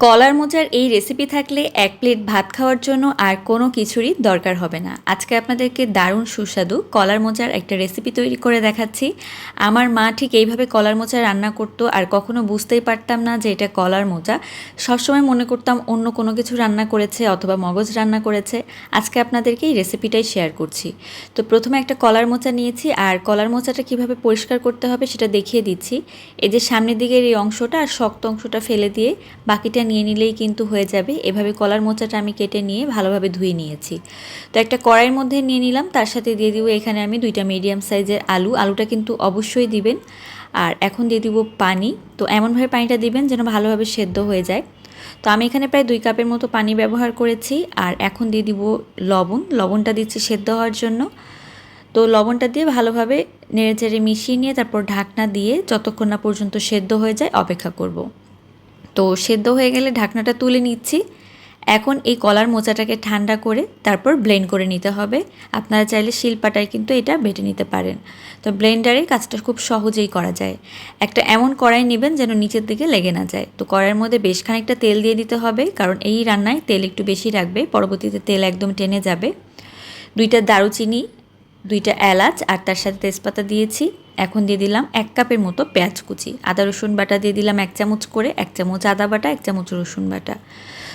কলার মোচার এই রেসিপি থাকলে এক প্লেট ভাত খাওয়ার জন্য আর কোনো কিছুরই দরকার হবে না। আজকে আপনাদেরকে দারুণ সুস্বাদু কলার মোচার একটা রেসিপি তৈরি করে দেখাচ্ছি। আমার মা ঠিক এইভাবে কলার মোচা রান্না করতো আর কখনো বুঝতেই পারতাম না যে এটা কলার মোচা। সবসময় মনে করতাম অন্য কোনো কিছু রান্না করেছে অথবা মগজ রান্না করেছে। আজকে আপনাদেরকে এই রেসিপিটাই শেয়ার করছি। তো প্রথমে একটা কলার মোচা নিয়েছি আর কলার মোচাটা কীভাবে পরিষ্কার করতে হবে সেটা দেখিয়ে দিচ্ছি। এই যে সামনের দিকের এই অংশটা আর শক্ত অংশটা ফেলে দিয়ে বাকিটা নিয়ে নিলেই কিন্তু হয়ে যাবে। এভাবে কলার মোচাটা আমি কেটে নিয়ে ভালোভাবে ধুয়ে নিয়েছি। তো একটা কড়াইয়ের মধ্যে নিয়ে নিলাম, তার সাথে দিয়ে দিব এখানে আমি দুইটা মিডিয়াম সাইজের আলু। আলুটা কিন্তু অবশ্যই দিবেন। আর এখন দিয়ে দিব পানি। তো এমনভাবে পানিটা দিবেন যেন ভালোভাবে সেদ্ধ হয়ে যায়। তো আমি এখানে প্রায় দুই কাপের মতো পানি ব্যবহার করেছি। আর এখন দিয়ে দিব লবণ। লবণটা দিচ্ছি সেদ্ধ হওয়ার জন্য। তো লবণটা দিয়ে ভালোভাবে নেড়ে চেড়ে মিশিয়ে নিয়ে তারপর ঢাকনা দিয়ে যতক্ষণ না পর্যন্ত সেদ্ধ হয়ে যায় অপেক্ষা করব। তো সেদ্ধ হয়ে গেলে ঢাকনাটা তুলে নিচ্ছি। এখন এই কলার মোচাটাকে ঠান্ডা করে তারপর ব্লেন্ড করে নিতে হবে। আপনারা চাইলে শিলপাটায় কিন্তু এটা বেটে নিতে পারেন। তো ব্লেন্ডারে কাজটা খুব সহজেই করা যায়। একটা এমন কড়াই নেবেন যেন নিচের দিকে লেগে না যায়। তো কড়াইয়ের মধ্যে বেশ খানিকটা তেল দিয়ে দিতে হবে, কারণ এই রান্নায় তেল একটু বেশি রাখবে, পরবর্তীতে তেল একদম টেনে যাবে। দুইটা দারুচিনি দুইটা এলাচ আর তার সাথে তেজপাতা দিয়েছি। এখন দিয়ে দিলাম এক কাপের মতো পেঁয়াজ কুচি। আদা, রসুন বাটা দিয়ে দিলাম এক চামচ করে, এক চামচ আদা বাটা, এক চামচ রসুন বাটা।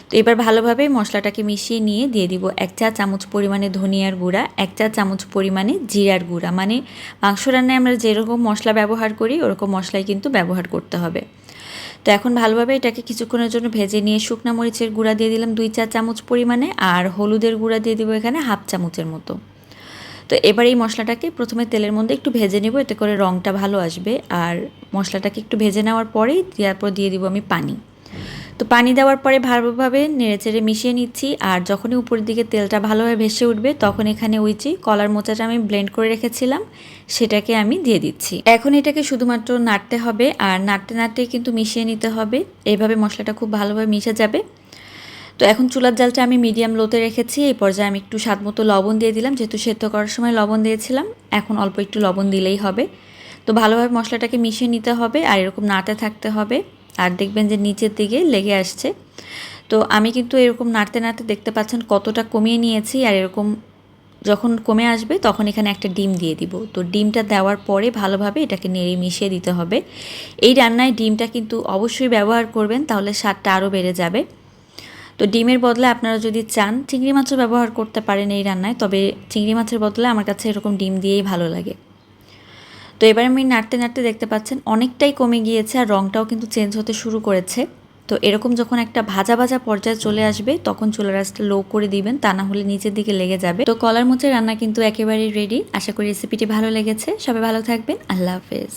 তো এবার ভালোভাবে মশলাটাকে মিশিয়ে নিয়ে দিয়ে দিব এক চা চামচ পরিমাণে ধনিয়ার গুঁড়া, এক চা চামচ পরিমাণে জিরার গুঁড়া। মানে মাংস রান্নায় আমরা যেরকম মশলা ব্যবহার করি, ওরকম মশলাই কিন্তু ব্যবহার করতে হবে। তো এখন ভালোভাবে এটাকে কিছুক্ষণের জন্য ভেজে নিয়ে শুকনা মরিচের গুঁড়া দিয়ে দিলাম দুই চা চামচ পরিমাণে, আর হলুদের গুঁড়া দিয়ে দিব এখানে হাফ চামচের মতো। তো এবার এই মশলাটাকে প্রথমে তেলের মধ্যে একটু ভেজে নেব, এতে করে রঙটা ভালো আসবে। আর মশলাটাকে একটু ভেজে নেওয়ার পরেই তারপর দিয়ে দিব আমি পানি। তো পানি দেওয়ার পরে ভালোভাবে নেড়েচেড়ে মিশিয়ে নিচ্ছি, আর যখনই উপরের দিকে তেলটা ভালোভাবে ভেসে উঠবে, তখন এখানে যে কলার মোচাটা আমি ব্লেন্ড করে রেখেছিলাম, সেটাকে আমি দিয়ে দিচ্ছি। এখন এটাকে শুধুমাত্র নাড়তে হবে, আর নাড়তে নাড়তে কিন্তু মিশিয়ে নিতে হবে। এইভাবে মশলাটা খুব ভালোভাবে মিশে যাবে। তো এখন চুলার জালটা আমি মিডিয়াম লোতে রেখেছি, এই পর্যায়ে আমি একটু স্বাদ মতো লবণ দিয়ে দিলাম, যেহেতু সেদ্ধ করার সময় লবণ দিয়েছিলাম, এখন অল্প একটু লবণ দিলেই হবে। তো ভালোভাবে মশলাটাকে মিশিয়ে নিতে হবে আর এরকম নাড়তে থাকতে হবে, আর দেখবেন যে নিচের দিকে লেগে আসছে। তো আমি কিন্তু এরকম নাড়তে নাড়তে দেখতে পাচ্ছেন কতটা কমিয়ে নিয়েছি, আর এরকম যখন কমে আসবে তখন এখানে একটা ডিম দিয়ে দিব। তো ডিমটা দেওয়ার পরে ভালোভাবে এটাকে নেড়ে মিশিয়ে দিতে হবে। এই রান্নায় ডিমটা কিন্তু অবশ্যই ব্যবহার করবেন, তাহলে স্বাদটা আরও বেড়ে যাবে। তো ডিমের বদলে আপনারা যদি চান, চিংড়ি মাছও ব্যবহার করতে পারেন এই রান্নায়, তবে চিংড়ি মাছের বদলে আমার কাছে এরকম ডিম দিয়েই ভালো লাগে। তো এবার আমি নাড়তে নাড়তে দেখতে পাচ্ছেন, অনেকটাই কমে গিয়েছে আর রঙটাও কিন্তু চেঞ্জ হতে শুরু করেছে। তো এরকম যখন একটা ভাজা ভাজা পর্যায়ে চলে আসবে, তখন চুলা রাসটা লো করে দিবেন, তা না হলে নিচের দিকে লেগে যাবে। তো কলার মোচের রান্না কিন্তু একেবারেই রেডি আশা করি রেসিপিটি ভালো লেগেছে। সবাই ভালো থাকবেন। আল্লাহ হাফেজ।